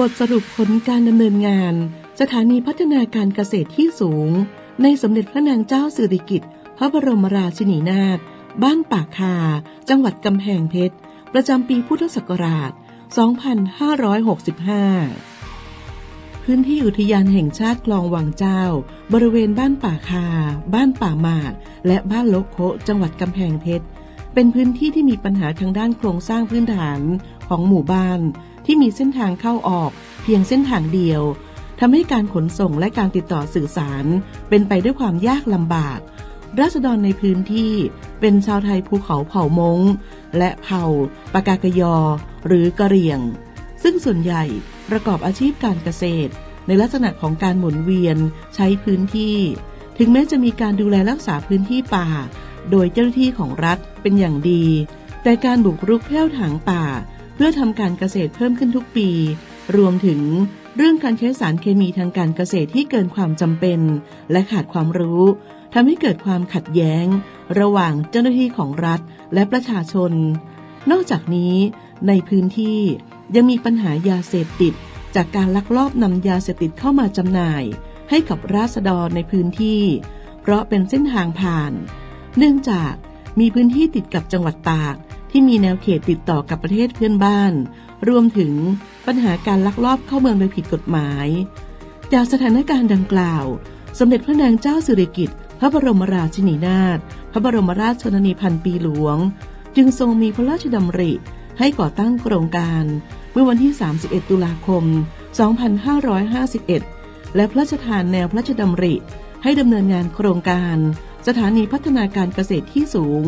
บทสรุปผลการดำเนินงาน สถานีพัฒนาการเกษตรที่สูง ในสมเด็จพระนางเจ้าสิริกิติ์พระบรมราชินีนาถบ้านปากคา จังหวัดกำแพงเพชร ประจำปีพุทธศักราช 2565 พื้นที่อุทยานแห่งชาติคลองวังเจ้า บริเวณบ้านป่าคา บ้านป่าหมาด และบ้านโลกโคจังหวัดกำแพงเพชร เป็นพื้นที่ที่มีปัญหาทางด้านโครงสร้างพื้นฐานของหมู่บ้าน ที่มีเส้นทางเข้าออกเพียงเส้นทางเดียวทำให้การขนส่งและการติดต่อสื่อสาร เป็นไปด้วยความยากลำบาก ราษฎรในพื้นที่เป็นชาวไทยภูเขาเผ่ามงและเผ่าปากากยอ หรือกะเหรี่ยง ซึ่งส่วนใหญ่ประกอบอาชีพการเกษตร ในลักษณะของการหมุนเวียนใช้พื้นที่ ถึงแม้จะมีการดูแลรักษาพื้นที่ป่า โดยเจ้าหน้าที่ของรัฐเป็นอย่างดี แต่การบุกรุกแพร่ถางป่า เพื่อทำการเกษตรเพิ่มขึ้นทุกปี รวมถึงเรื่องการใช้สารเคมีทางการเกษตรที่เกินความจำเป็น และขาดความรู้ทำให้เกิดความขัดแย้ง ระหว่างเจ้าหน้าที่ของรัฐและประชาชน นอกจากนี้ ในพื้นที่ยังมีปัญหายาเสพติด จากการลักลอบนำยาเสพติดเข้ามาจำหน่าย ให้กับราษฎรในพื้นที่ เพราะเป็นเส้นทางผ่าน เนื่องจากมีพื้นที่ติดกับจังหวัดตาก ที่มีแนวเขตติดต่อกับประเทศเพื่อนบ้าน รวมถึงปัญหาการลักลอบเข้าเมืองโดยผิดกฎหมาย จากสถานการณ์ดังกล่าว สมเด็จพระนางเจ้าสิริกิติ์พระบรมราชินีนาถพระบรมราชชนนีพันปีหลวง จึงทรงมีพระราชดำริให้ก่อตั้งโครงการ เมื่อวันที่ 31 ตุลาคม 2551 และพระราชทานแนวพระราชดำริให้ดำเนินงานโครงการ สถานีพัฒนาการเกษตรที่สูง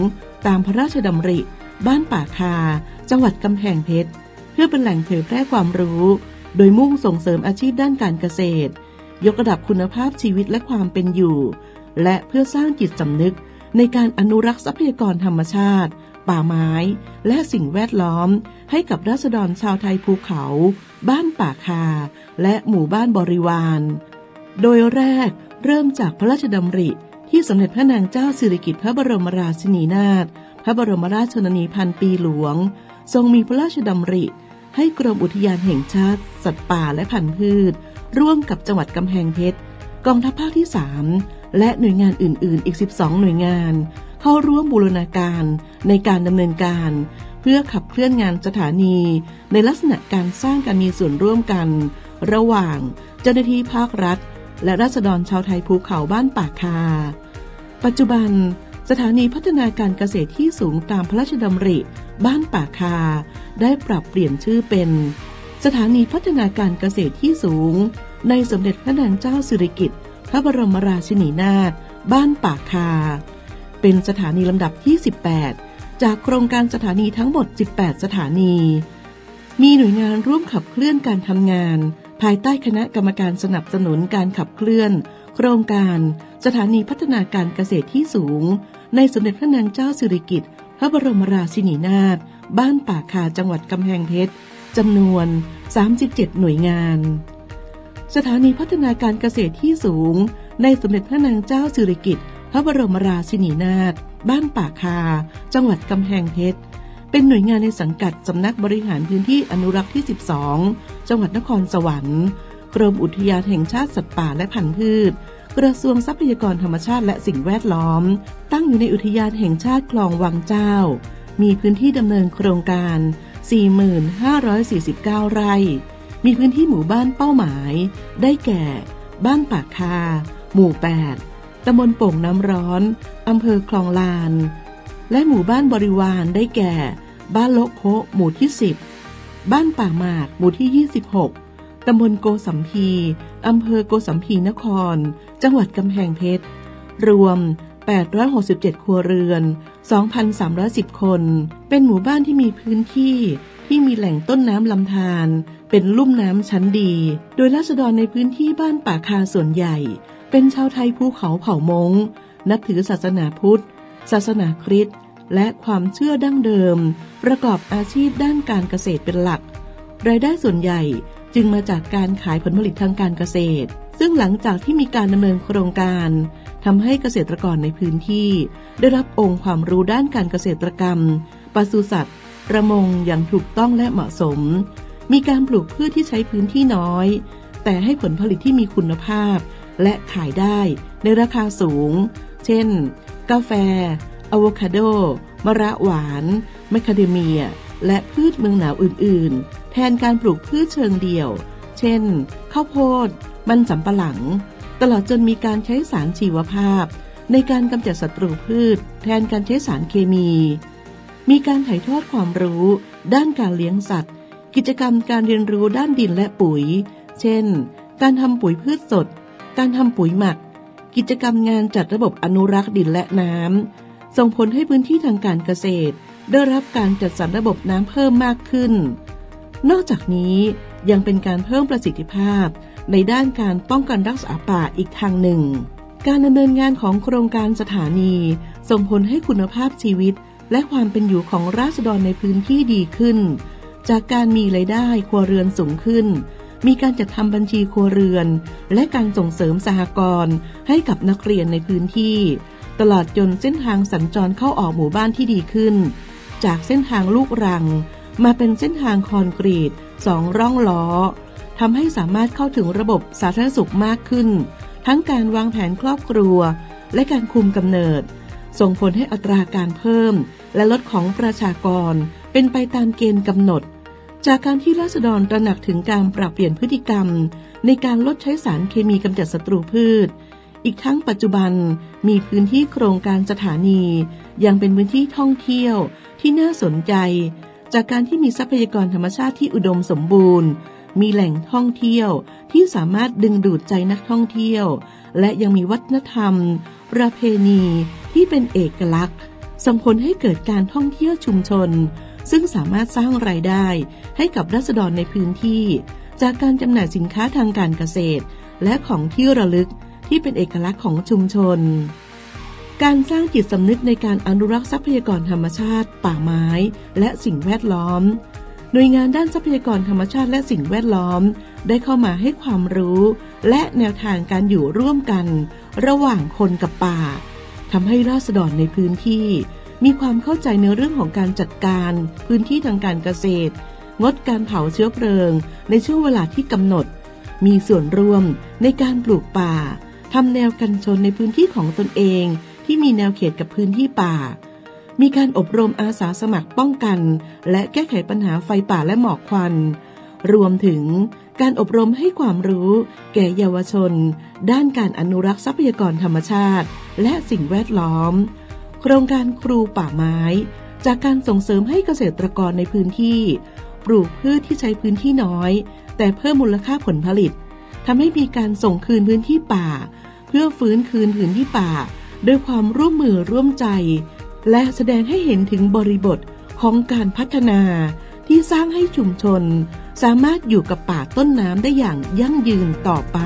ตามพระราชดำริ บ้านป่าคา จังหวัดกำแพงเพชร เพื่อเป็นแหล่งเผยแพร่ความรู้ โดยมุ่งส่งเสริมอาชีพด้านการเกษตร ยกระดับคุณภาพชีวิตและความเป็นอยู่ และเพื่อสร้างจิตสำนึก ในการอนุรักษ์ทรัพยากรธรรมชาติ ป่าไม้ และสิ่งแวดล้อม ให้กับราษฎรชาวไทยภูเขา บ้านป่าคา และหมู่บ้านบริวาร โดยแรกเริ่มจากพระราชดำริที่สมเด็จพระนางเจ้าสิริกิติ์พระบรมราชินีนาถ พระบรมราชชนนีพันปีหลวง ทรงมีพระราชดำริ ให้กรมอุทยานแห่งชาติ สัตว์ป่าและพันธุ์พืช ร่วมกับจังหวัดกำแพงเพชรกองทัพภาคที่ 3 และหน่วยงานอื่น ๆ อีก 12 หน่วยงาน เข้าร่วมบูรณาการในการดำเนินการ เพื่อขับเคลื่อนงานสถานี ในลักษณะการสร้างการมีส่วนร่วมกัน ระหว่างเจ้าหน้าที่ภาครัฐ และราษฎรชาวไทยภูเขาบ้านป่าคา ปัจจุบัน สถานีพัฒนาการเกษตรที่สูงตามพระราชดำริ บ้านป่าคา ได้ปรับเปลี่ยนชื่อเป็น สถานีพัฒนาการเกษตรที่สูง ในสมเด็จพระนางเจ้าสิริกิติ์พระบรมราชินีนาถบ้านป่าคา เป็นสถานีลำดับที่ 18 จากโครงการสถานีทั้งหมด 18 สถานี มีหน่วยงานร่วมขับเคลื่อนการทำงาน ภายใต้คณะกรรมการสนับสนุนการขับเคลื่อน โครงการสถานีพัฒนาการเกษตรที่สูง ในสมเด็จพระนางเจ้าสิริกิติ์พระบรมราชินีนาถบ้านป่าคาจังหวัดกำแพงเพชรจำนวน 37 หน่วยงาน สถานีพัฒนาการเกษตรที่สูง ในสมเด็จพระนางเจ้าสิริกิติ์พระบรมราชินีนาถบ้านป่าคา จังหวัดกำแพงเพชรเป็นหน่วยงานในสังกัดสำนักบริหารพื้นที่อนุรักษ์ที่ 12 จังหวัดนครสวรรค์ กรมอุทยานแห่งชาติสัตว์ป่าและพันธุ์พืช กระทรวงทรัพยากรธรรมชาติและสิ่งแวดล้อม ตั้งอยู่ในอุทยานแห่งชาติคลองวังเจ้า มีพื้นที่ดำเนินโครงการ 4549 ไร่ มีพื้นที่หมู่บ้านเป้าหมาย ได้แก่ บ้านปากคา หมู่ 8 ตำบลโป่งน้ำร้อน อำเภอคลองลาน และหมู่บ้านบริวารได้แก่ บ้านโลโคหมู่ที่ 10 บ้านป่าหมากหมู่ที่ 26ตำบลโกสัมพี อำเภอโกสัมพีนคร จังหวัดกำแพงเพชร รวม 867 ครัวเรือน 2,310 คน เป็นหมู่บ้านที่มีพื้นที่ ที่มีแหล่งต้นน้ำลำธารเป็นลุ่มน้ำชั้นดี โดยราษฎรในพื้นที่บ้านป่าคาส่วนใหญ่ เป็นชาวไทยภูเขาเผ่ามง นับถือศาสนาพุทธ ศาสนาคริสต์และความเชื่อดั้งเดิม ประกอบอาชีพด้านการเกษตรเป็นหลัก รายได้ส่วนใหญ่จึงมาจากการขายผลผลิตทางการเกษตร ซึ่งหลังจากที่มีการดำเนินโครงการทำให้เกษตรกรในพื้นที่ ได้รับองค์ความรู้ด้านการเกษตรกรรมปศุสัตว์ ประมงอย่างถูกต้องและเหมาะสม มีการปลูกพืชที่ใช้พื้นที่น้อย แต่ให้ผลผลิตที่มีคุณภาพ และขายได้ในราคาสูง เช่น กาแฟอะโวคาโด มะระหวานแมคคาเดเมีย และพืชเมืองหนาวอื่น ๆ แทนการปลูกพืชเชิงเดี่ยว เช่น ข้าวโพด มันสำปะหลัง ตลอดจนมีการใช้สารชีวภาพ ในการกำจัดศัตรูพืช แทนการใช้สารเคมี มีการถ่ายทอดความรู้ ด้านการเลี้ยงสัตว์ กิจกรรมการเรียนรู้ด้านดินและปุ๋ย เช่น การทำปุ๋ยพืชสด การทำปุ๋ยหมัก กิจกรรมงานจัดระบบอนุรักษ์ดินและน้ำส่งผลให้พื้นที่ทางการเกษตร ได้รับการจัดสรรระบบน้ำเพิ่มมากขึ้น นอกจากนี้ยังเป็นการเพิ่มประสิทธิภาพ ในด้านการป้องกันรักษาป่าอีกทางหนึ่ง การดำเนินงานของโครงการสถานี ส่งผลให้คุณภาพชีวิต และความเป็นอยู่ของราษฎรในพื้นที่ดีขึ้น จากการมีรายได้ครัวเรือนสูงขึ้น มีการจัดทำบัญชีครัวเรือน และการส่งเสริมสหกรณ์ให้กับนักเรียนในพื้นที่ ตลอดจนเส้นทางสัญจรเข้าออกหมู่บ้านที่ดีขึ้น จากเส้นทางลูกรัง มาเป็นเส้นทางคอนกรีตสองร่องล้อ ทำให้สามารถเข้าถึงระบบสาธารณสุขมากขึ้น ทั้งการวางแผนครอบครัว และการคุมกำเนิด ส่งผลให้อัตราการเพิ่ม และลดของประชากร เป็นไปตามเกณฑ์กำหนด จากการที่ราษฎรตระหนักถึงการปรับเปลี่ยนพฤติกรรม ในการลดใช้สารเคมีกำจัดศัตรูพืช อีกทั้งปัจจุบันมีพื้นที่โครงการสถานี ยังเป็นพื้นที่ท่องเที่ยวที่น่าสนใจ จากการที่มีทรัพยากรธรรมชาติที่อุดมสมบูรณ์ มีแหล่งท่องเที่ยวที่สามารถดึงดูดใจนักท่องเที่ยว และยังมีวัฒนธรรม ประเพณีที่เป็นเอกลักษณ์ส่งผลให้เกิดการท่องเที่ยวชุมชน ซึ่งสามารถสร้างรายได้ให้กับรัษฎรในพื้นที่ จากการจำหน่ายสินค้าทางการเกษตร และของที่ระลึกที่เป็นเอกลักษณ์ของชุมชน การสร้างจิตสำนึกในการอนุรักษ์ทรัพยากรธรรมชาติ ป่าไม้ และสิ่งแวดล้อม หน่วยงานด้านทรัพยากรธรรมชาติและสิ่งแวดล้อม ได้เข้ามาให้ความรู้ และแนวทางการอยู่ร่วมกัน ระหว่างคนกับป่าทำให้ราษฎรในพื้นที่ มีความเข้าใจในเรื่องของการจัดการ พื้นที่ทางการเกษตร งดการเผาเชื้อเพลิง ในช่วงเวลาที่กำหนด มีส่วนร่วมในการปลูกป่าทำแนวกันชนในพื้นที่ของตนเอง ที่มีแนวเขตกับพื้นที่ป่า มีการอบรมอาสาสมัครป้องกัน และแก้ไขปัญหาไฟป่าและหมอกควัน รวมถึงการอบรมให้ความรู้ แก่เยาวชน ด้านการอนุรักษ์ทรัพยากรธรรมชาติ และสิ่งแวดล้อม โครงการครูป่าไม้ จากการส่งเสริมให้เกษตรกรในพื้นที่ ปลูกพืชที่ใช้พื้นที่น้อย แต่เพิ่มมูลค่าผลผลิตทำให้มีการส่งคืนพื้นที่ป่า เพื่อฟื้นคืนพื้นที่ป่า ด้วยความร่วมมือร่วมใจ และแสดงให้เห็นถึงบริบทของการพัฒนาที่สร้างให้ชุมชน สามารถอยู่กับป่าต้นน้ำได้อย่างยั่งยืนต่อไป